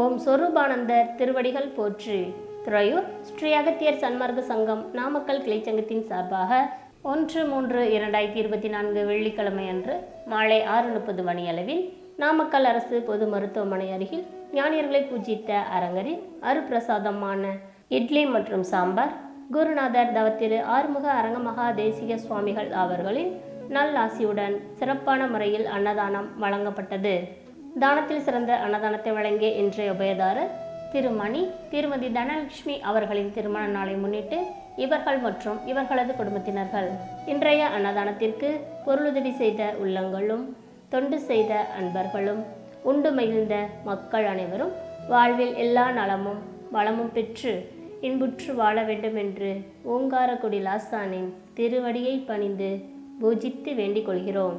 ஓம் சொரூபானந்தர் திருவடிகள் போற்று. துறையூர் ஸ்ரீ அகத்தியர் சன்மார்க்க சங்கம் நாமக்கல் கிளைச்சங்கத்தின் சார்பாக ஒன்று மூன்று இரண்டாயிரத்தி இருபத்தி நான்கு வெள்ளிக்கிழமை அன்று மாலை ஆறு முப்பது மணியளவில் நாமக்கல் அரசு பொது மருத்துவமனை அருகில் ஞானியர்களை பூஜித்த அரங்கரில் அருப்பிரசாதமான இட்லி மற்றும் சாம்பார் குருநாதர் தவத்திரு ஆறுமுக அரங்கமகா தேசிக சுவாமிகள் அவர்களின் நல்லாசியுடன் சிறப்பான முறையில் அன்னதானம் வழங்கப்பட்டது. தானத்தில் சிறந்த அன்னதானத்தை வழங்கிய இன்றைய உபயதாரர் திருமணி திருமதி தனலட்சுமி அவர்களின் திருமண நாளை முன்னிட்டு இவர்கள் மற்றும் இவர்களது குடும்பத்தினர்கள் இன்றைய அன்னதானத்திற்கு பொருளுதவி செய்த உள்ளங்களும் தொண்டு செய்த அன்பர்களும் உண்டு மகிழ்ந்த மக்கள் அனைவரும் வாழ்வில் எல்லா நலமும் வளமும் பெற்று இன்புற்று வாழ வேண்டும் என்று ஓங்காரக்குடி லாசானின் திருவடியை பணிந்து பூஜித்து வேண்டிக் கொள்கிறோம்.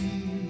you.